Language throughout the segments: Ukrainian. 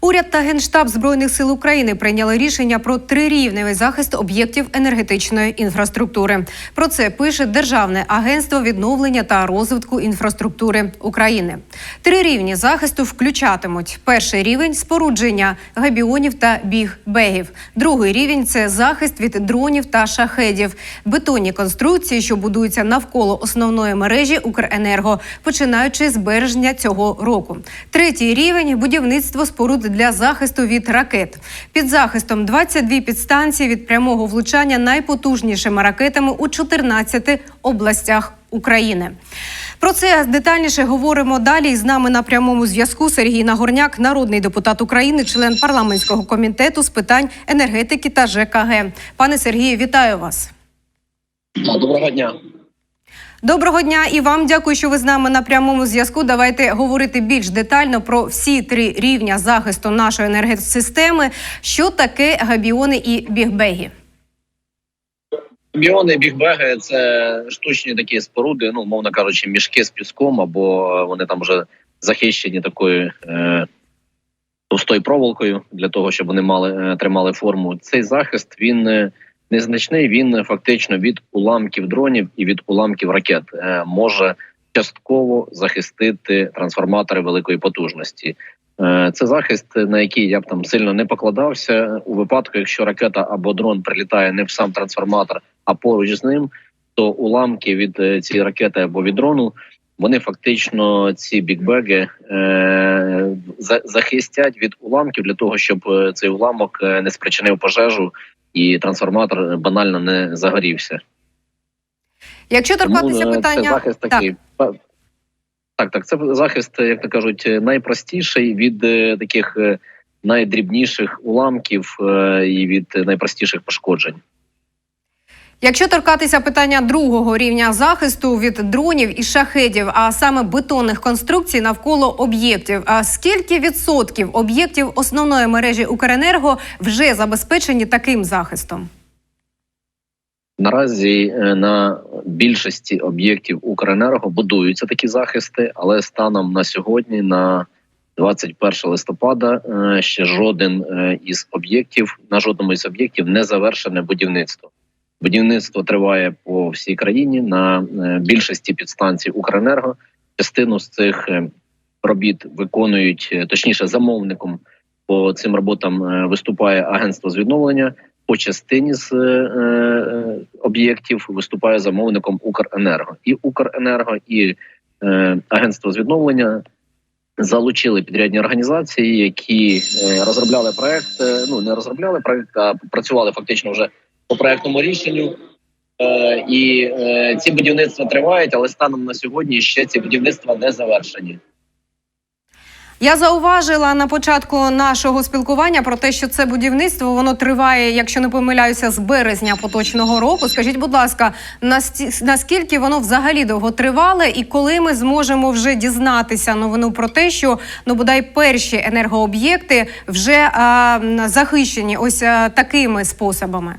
Уряд та генштаб збройних сил України прийняли рішення про трирівневий захист об'єктів енергетичної інфраструктури. Про це пише Державне агентство відновлення та розвитку інфраструктури України. Три рівні захисту включатимуть: перший рівень спорудження габіонів та біг-бегів. Другий рівень це захист від дронів та шахедів, бетонні конструкції, що будуються навколо основної мережі Укренерго, починаючи з березня цього року. Третій рівень будівництво споруд для захисту від ракет. Під захистом 22 підстанції від прямого влучання найпотужнішими ракетами у 14 областях України. Про це детальніше говоримо далі. З нами на прямому зв'язку Сергій Нагорняк, народний депутат України, член парламентського комітету з питань енергетики та ЖКГ. Пане Сергію, вітаю вас. Доброго дня. Доброго дня і вам дякую, що ви з нами на прямому зв'язку. Давайте говорити більш детально про всі три рівня захисту нашої енергосистеми. Що таке габіони і бігбеги? Біони, бігбеги це штучні такі споруди, ну мовно кажучи, мішки з піском, або вони там вже захищені такою е, товстою проволокою для того, щоб вони мали е, тримали форму. Цей захист він е, незначний. Він фактично від уламків дронів і від уламків ракет е, може частково захистити трансформатори великої потужності. Е, Це захист, на який я б там сильно не покладався у випадку, якщо ракета або дрон прилітає не в сам трансформатор, а поруч з ним, то уламки від е, цієї ракети або від дрону вони фактично ці бікбеги е, захистять від уламків для того, щоб цей уламок не спричинив пожежу і трансформатор банально не загорівся. Якщо торкатися е, питання, це захист такий. Так, так, це захист, як то кажуть, найпростіший від е, таких е, найдрібніших уламків і від найпростіших пошкоджень. Якщо торкатися питання другого рівня захисту від дронів і шахедів, а саме бетонних конструкцій навколо об'єктів, а скільки відсотків об'єктів основної мережі Укренерго вже забезпечені таким захистом? Наразі е, на більшості об'єктів Укренерго будуються такі захисти, але станом на сьогодні, на 21 листопада, е, ще жоден е, із об'єктів на жодному із об'єктів не завершене будівництво. Будівництво триває по всій країні на е, більшості підстанцій Укренерго. Частину з цих е, робіт виконують е, точніше замовником по цим роботам виступає агентство з відновлення по частині з е, об'єктів виступає замовником Укренерго. І Укренерго, і е, агентство з відновлення залучили підрядні організації, які розробляли проект. ну не розробляли проект, а працювали фактично вже по проектному рішенню. Е, і е, ці будівництва тривають, але станом на сьогодні ще ці будівництва не завершені. Я зауважила на початку нашого спілкування про те, що це будівництво воно триває, якщо не помиляюся, з березня поточного року. Скажіть, будь ласка, наскільки воно взагалі довго тривале, і коли ми зможемо вже дізнатися новину про те, що ну бодай перші енергооб'єкти вже а, захищені ось а, такими способами?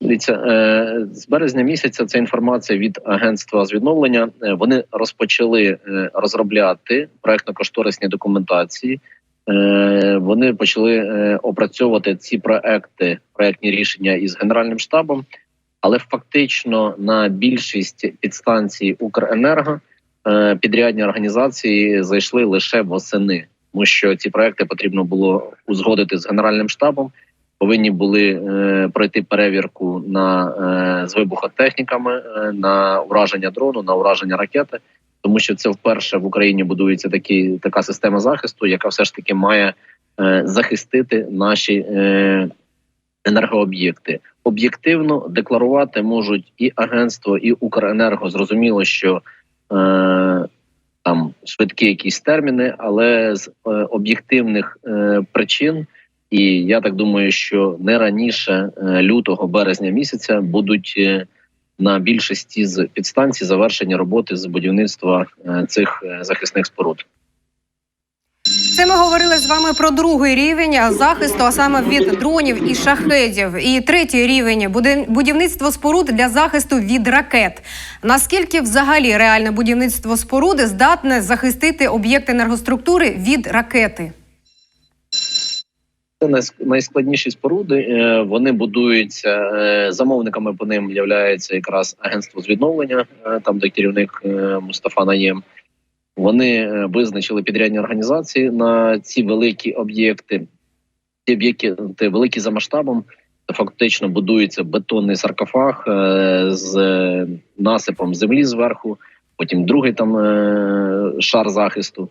Дивіться, е, з березня місяця ця інформація від агентства з відновлення. Е, Вони розпочали е, розробляти проектно-кошторисні документації. Вони почали опрацьовувати ці проекти, проектні рішення із генеральним штабом. Але фактично на більшість підстанцій Укренерго підрядні організації зайшли лише восени, тому що ці проекти потрібно було узгодити з генеральним штабом повинні були е, пройти перевірку на е, з вибухотехніками е, на ураження дрону, на ураження ракети, тому що це вперше в Україні будується такі така система захисту, яка все ж таки має е, захистити наші е, енергооб'єкти. Об'єктивно декларувати можуть і агентство, і Укренерго. Зрозуміло, що е, там швидкі якісь терміни, але з е, об'єктивних е, причин. І я так думаю, що не раніше е, лютого березня місяця будуть е, на більшості з підстанцій завершені роботи з будівництва е, цих захисних споруд. Це ми говорили з вами про другий рівень захисту, а саме від дронів і шахедів. І третій рівень будівництво споруд для захисту від ракет. Наскільки взагалі реальне будівництво споруди здатне захистити об'єкт енергоструктури від ракети? Це найс- найскладніші споруди. Е, Вони будуються е, замовниками. По ним являється якраз агентство з відновлення, е, там де керівник Мустафа Наєм. Вони визначили підрядні організації на ці великі об'єкти. Ці об'єкти великі за масштабом. Фактично будується бетонний саркофаг з насипом землі зверху. Потім другий там шар захисту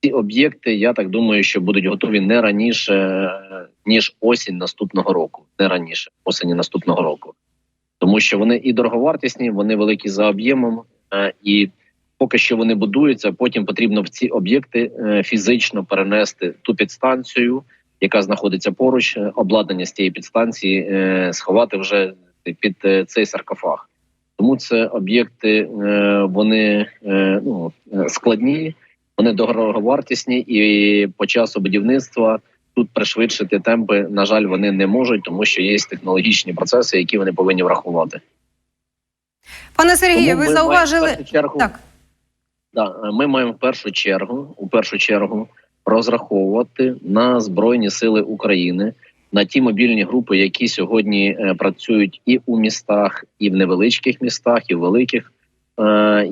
ці об'єкти, я так думаю, що будуть готові не раніше ніж осінь наступного року, не раніше осені наступного року, тому що вони і дороговартісні, вони великі за об'ємом, е, і поки що вони будуються. Потім потрібно в ці об'єкти е, фізично перенести ту підстанцію, яка знаходиться поруч, е, обладнання з тієї підстанції, сховати вже під цей саркофаг. Тому це об'єкти, вони ну, складні. Вони дороговартісні і по часу будівництва тут пришвидшити темпи, на жаль, вони не можуть, тому що є технологічні процеси, які вони повинні врахувати. Пане Сергію, Тому ви зауважили маємо чергу, так. Да, ми маємо в першу чергу, у першу чергу, розраховувати на збройні сили України, на ті мобільні групи, які сьогодні е, працюють і у містах, і в невеличких містах, і в великих,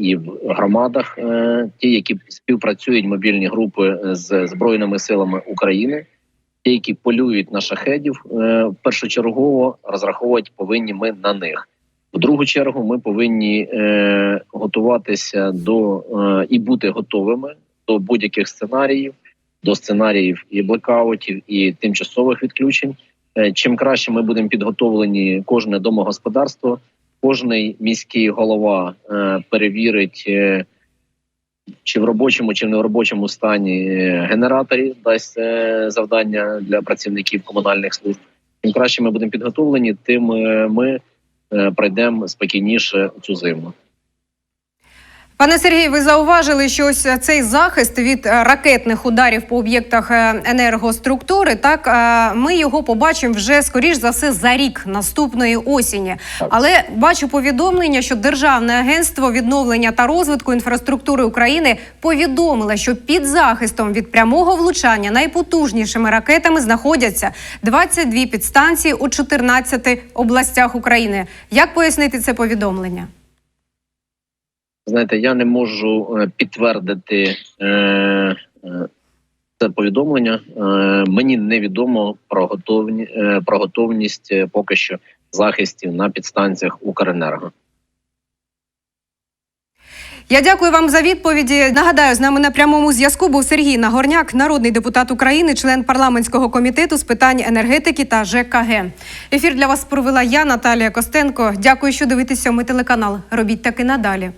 і в громадах. Е, ті, які співпрацюють мобільні групи з збройними силами України, ті, які полюють на шахедів, е, першочергово розраховувати повинні ми на них. В другу чергу ми повинні е, готуватися до е, і бути готовими до будь-яких сценаріїв, до сценаріїв і блекаутів, і тимчасових відключень. Е, чим краще ми будемо підготовлені, кожне домогосподарство, кожний міський голова е, перевірить. Е, чи в робочому, чи в неробочому стані е, генераторів дасть завдання для працівників комунальних служб. Чим краще ми будемо підготовлені, тим ми пройдемо спокійніше цю зиму. Пане Сергію, ви зауважили, що ось цей захист від е, ракетних ударів по об'єктах е, енергоструктури, так е, ми його побачимо вже скоріш за все за рік наступної осені. Так. Але бачу повідомлення, що Державне агентство відновлення та розвитку інфраструктури України повідомило, що під захистом від прямого влучання найпотужнішими ракетами знаходяться 22 підстанції у 14 областях України. Як пояснити це повідомлення? Знаєте, я не можу е, підтвердити е, е, це повідомлення. Мені невідомо про готовні про готовність поки що захистів на підстанціях Укренерго. Я дякую вам за відповіді. Нагадаю, з нами на прямому зв'язку був Сергій Нагорняк, народний депутат України, член парламентського комітету з питань енергетики та ЖКГ. Ефір для вас провела я, Наталія Костенко. Дякую, що дивитеся. Ми телеканал. Робіть так і надалі.